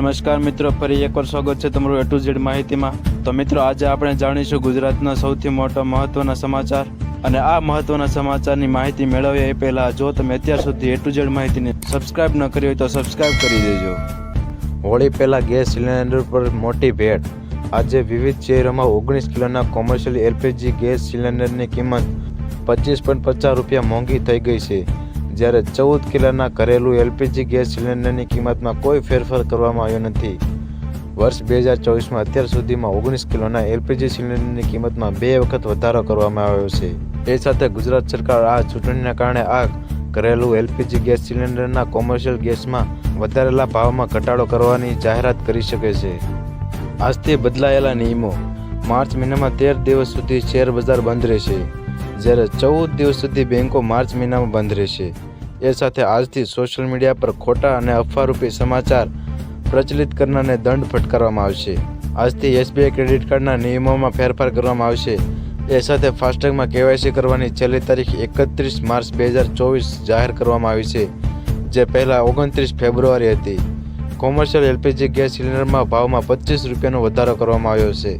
નમસ્કાર મિત્રો, ફરી એકવાર સ્વાગત છે તમારું એ ટુ ઝેડ માહિતીમાં. તો મિત્રો, આજે આપણે જાણીશું ગુજરાતના સૌથી મોટા મહત્વના સમાચાર અને આ મહત્વના સમાચારની માહિતી મેળવીએ એ પહેલાં જો તમે અત્યાર સુધી એ ટુ ઝેડ માહિતીને સબસ્ક્રાઇબ ન કરી હોય તો સબસ્ક્રાઇબ કરી દેજો. હોળી પહેલાં ગેસ સિલિન્ડર પર મોટી ભેટ. આજે વિવિધ શહેરોમાં ઓગણીસ કિલોના કોમર્શિયલ એલપીજી ગેસ સિલિન્ડરની કિંમત પચીસ પોઈન્ટ પચાસ રૂપિયા મોંઘી થઈ ગઈ છે. જ્યારે ચૌદ કિલોના ઘરેલું એલપીજી ગેસ સિલિન્ડરની કિંમતમાં કોઈ ફેરફાર કરવામાં આવ્યો નથી. વર્ષ બે હજાર ચોવીસમાં અત્યાર સુધીમાં ઓગણીસ કિલોના એલપીજી સિલિન્ડરની કિંમતમાં બે વખત વધારો કરવામાં આવ્યો છે. એ સાથે ગુજરાત સરકાર આ ચૂંટણીના કારણે આ ઘરેલું એલપીજી ગેસ સિલિન્ડરના કોમર્શિયલ ગેસમાં વધારેલા ભાવમાં ઘટાડો કરવાની જાહેરાત કરી શકે છે. આજથી બદલાયેલા નિયમો. માર્ચ મહિનામાં તેર દિવસ સુધી શેર બજાર બંધ રહેશે, જ્યારે ચૌદ દિવસ સુધી બેંકો માર્ચ મહિનામાં બંધ રહેશે. એ સાથે આજથી સોશિયલ મીડિયા પર ખોટા અને અફવારૂપી સમાચાર પ્રચલિત કરનારને દંડ ફટકારવામાં આવશે. આજથી એસબીઆઈ ક્રેડિટ કાર્ડના નિયમોમાં ફેરફાર કરવામાં આવશે. એ સાથે ફાસ્ટેગમાં કેવાયસી કરવાની છેલ્લી તારીખ એકત્રીસ માર્ચ બે હજાર ચોવીસ જાહેર કરવામાં આવી છે, જે પહેલાં ઓગણત્રીસ ફેબ્રુઆરી હતી. કોમર્શિયલ એલપીજી ગેસ સિલિન્ડરમાં ભાવમાં પચીસ રૂપિયાનો વધારો કરવામાં આવ્યો છે.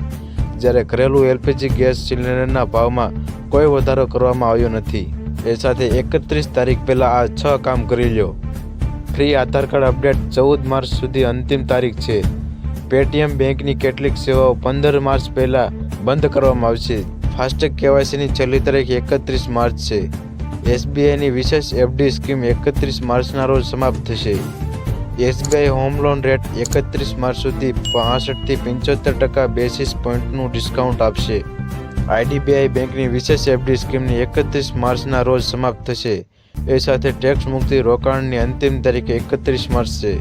જ્યારે ઘરેલું એલપીજી ગેસ સિલિન્ડરના ભાવમાં કોઈ વધારો કરવામાં આવ્યો નથી. એ સાથે એકત્રીસ તારીખ પહેલાં આ છ કામ કરી લ્યો. ફ્રી આધાર કાર્ડ અપડેટ ચૌદ માર્ચ સુધી અંતિમ તારીખ છે. પેટીએમ બેંકની કેટલીક સેવાઓ પંદર માર્ચ પહેલાં બંધ કરવામાં આવશે. ફાસ્ટેગ કેવાયસીની છેલ્લી તારીખ એકત્રીસ માર્ચ છે. એસબીઆઈની વિશેષ એફડી સ્કીમ એકત્રીસ માર્ચના રોજ સમાપ્ત થશે. એસબીઆઈ હોમ લોન રેટ એકત્રીસ માર્ચ સુધી પાસઠથી પંચોતેર ટકા બેસિસ પોઈન્ટનું ડિસ્કાઉન્ટ આપશે. આઈડીબીઆઈ બેંકની વિશેષ એફડી સ્કીમની એકત્રીસ માર્ચના રોજ સમાપ્ત થશે. એ સાથે ટેક્સ મુક્તિ રોકાણની અંતિમ તારીખ એકત્રીસ માર્ચ છે.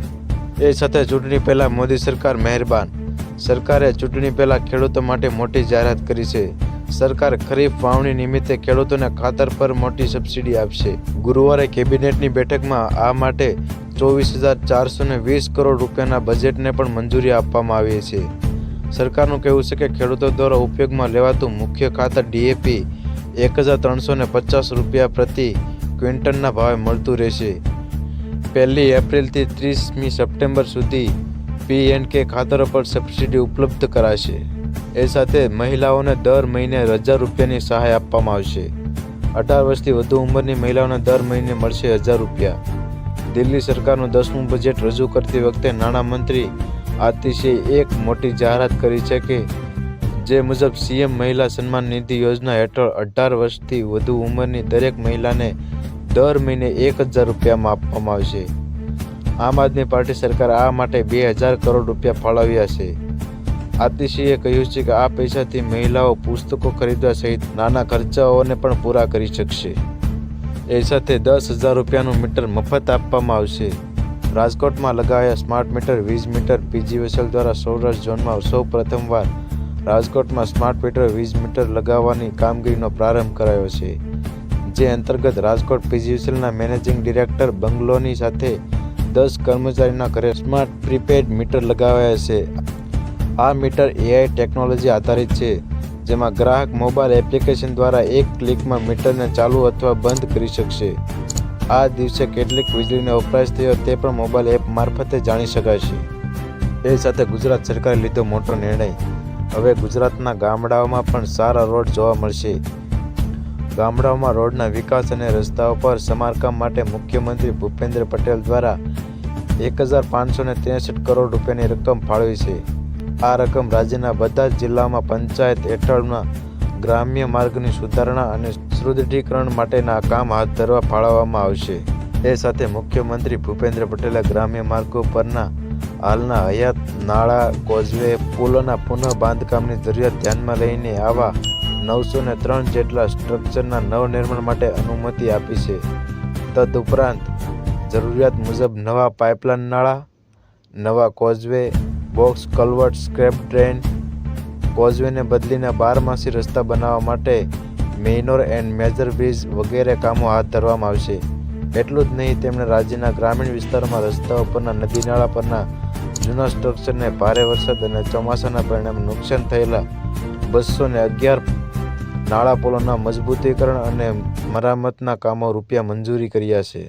એ સાથે ચૂંટણી પહેલાં મોદી સરકાર મહેરબાન. સરકારે ચૂંટણી પહેલાં ખેડૂતો માટે મોટી જાહેરાત કરી છે. સરકાર ખરીફ વાવણી નિમિત્તે ખેડૂતોને ખાતર પર મોટી સબસિડી આપશે. ગુરુવારે કેબિનેટની બેઠકમાં આ માટે ચોવીસ હજાર ચારસો વીસ કરોડ રૂપિયાના બજેટને પણ મંજૂરી આપવામાં આવી છે. સરકારનું કહેવું છે કે ખેડૂતો દ્વારા ઉપયોગમાં લેવાતું મુખ્ય ખાતર ડીએપી એક હજાર ત્રણસો ને પચાસ રૂપિયા પ્રતિ ક્વિન્ટલના ભાવે મળતું રહેશે. પહેલી એપ્રિલથી ત્રીસમી સપ્ટેમ્બર સુધી પી એન્ડ કે ખાતરો પર સબસિડી ઉપલબ્ધ કરાશે. એ સાથે મહિલાઓને દર મહિને હજાર રૂપિયાની સહાય આપવામાં આવશે. અઢાર વર્ષથી વધુ ઉંમરની મહિલાઓને દર મહિને મળશે હજાર રૂપિયા. દિલ્હી સરકારનું દસમું બજેટ રજૂ કરતી વખતે નાણામંત્રી આતિશે એક મોટી જાહેરાત કરી છે કે જે મુજબ સીએમ મહિલા સન્માન નિધિ યોજના હેઠળ અઢાર વર્ષથી વધુ ઉંમરની દરેક મહિલાને દર મહિને એક હજાર રૂપિયામાં આપવામાં આવશે. આમ આદમી પાર્ટી સરકાર આ માટે બે હજાર કરોડ રૂપિયા ફાળવ્યા છે. આતિશીએ કહ્યું છે કે આ પૈસાથી મહિલાઓ પુસ્તકો ખરીદવા સહિત નાના ખર્ચાઓને પણ પૂરા કરી શકશે. એ સાથે દસ હજાર રૂપિયાનું મીટર મફત આપવામાં આવશે. રાજકોટમાં લગાયા સ્માર્ટ મીટર, વીજ મીટર પીજીવીસીએલ દ્વારા સૌરાષ્ટ્ર ઝોનમાં સૌ પ્રથમવાર રાજકોટમાં સ્માર્ટ મીટર, વીજ મીટર લગાવવાની કામગીરીનો પ્રારંભ કરાયો છે. જે અંતર્ગત રાજકોટ પીજીવીસીએલના મેનેજિંગ ડિરેક્ટર બંગલોની સાથે દસ કર્મચારીના ઘરે સ્માર્ટ પ્રીપેડ મીટર લગાવાયા છે. આ મીટર એઆઈ ટેકનોલોજી આધારિત છે, જેમાં ગ્રાહક મોબાઈલ એપ્લિકેશન દ્વારા એક ક્લિકમાં મીટરને ચાલુ અથવા બંધ કરી શકશે. આ દિવસે કેટલીક વીજળીનો વપરાશ થયો તે પણ મોબાઈલ એપ મારફતે જાણી શકાય છે. એ સાથે ગુજરાત સરકારે લીધો મોટો નિર્ણય. હવે ગુજરાતના ગામડાઓમાં પણ સારા રોડ જોવા મળશે. ગામડાઓમાં રોડના વિકાસ અને રસ્તાઓ પર સમારકામ માટે મુખ્યમંત્રી ભૂપેન્દ્ર પટેલ દ્વારા એક હજાર પાંચસો ને ત્રેસઠ કરોડ રૂપિયાની રકમ ફાળવી છે. આ રકમ રાજ્યના બધા જ જિલ્લાઓમાં પંચાયત હેઠળના ગ્રામ્ય માર્ગની સુધારણા અને સુદૃઢીકરણ માટેના કામ હાથ ધરવા ફાળવવામાં આવશે. એ સાથે મુખ્યમંત્રી ભૂપેન્દ્ર પટેલે ગ્રામ્ય માર્ગો પરના હાલના હયાત નાળા, કોઝવે, પુલોના પુનઃ બાંધકામની જરૂરિયાત ધ્યાનમાં લઈને આવા નવસો ને ત્રણ જેટલા સ્ટ્રક્ચરના નવનિર્માણ માટે અનુમતિ આપી છે. તદુપરાંત, જરૂરિયાત મુજબ નવા પાઇપલાઇન નાળા, નવા causeway, box, culvert, scrap drain કોઝવેને બદલીને બારમાસી રસ્તા બનાવવા માટે મેઇનોર એન્ડ મેજર બ્રિજ વગેરે કામો હાથ ધરવામાં આવશે. એટલું જ નહીં, તેમણે રાજ્યના ગ્રામીણ વિસ્તારોમાં રસ્તાઓ પરના નદી નાળા પરના જૂના સ્ટ્રક્ચરને ભારે વરસાદ અને ચોમાસાના પરિણામે નુકસાન થયેલા બસો ને અગિયાર નાળા પોલોના મજબૂતીકરણ અને મરામતના કામો રૂપિયા મંજૂરી કર્યા છે.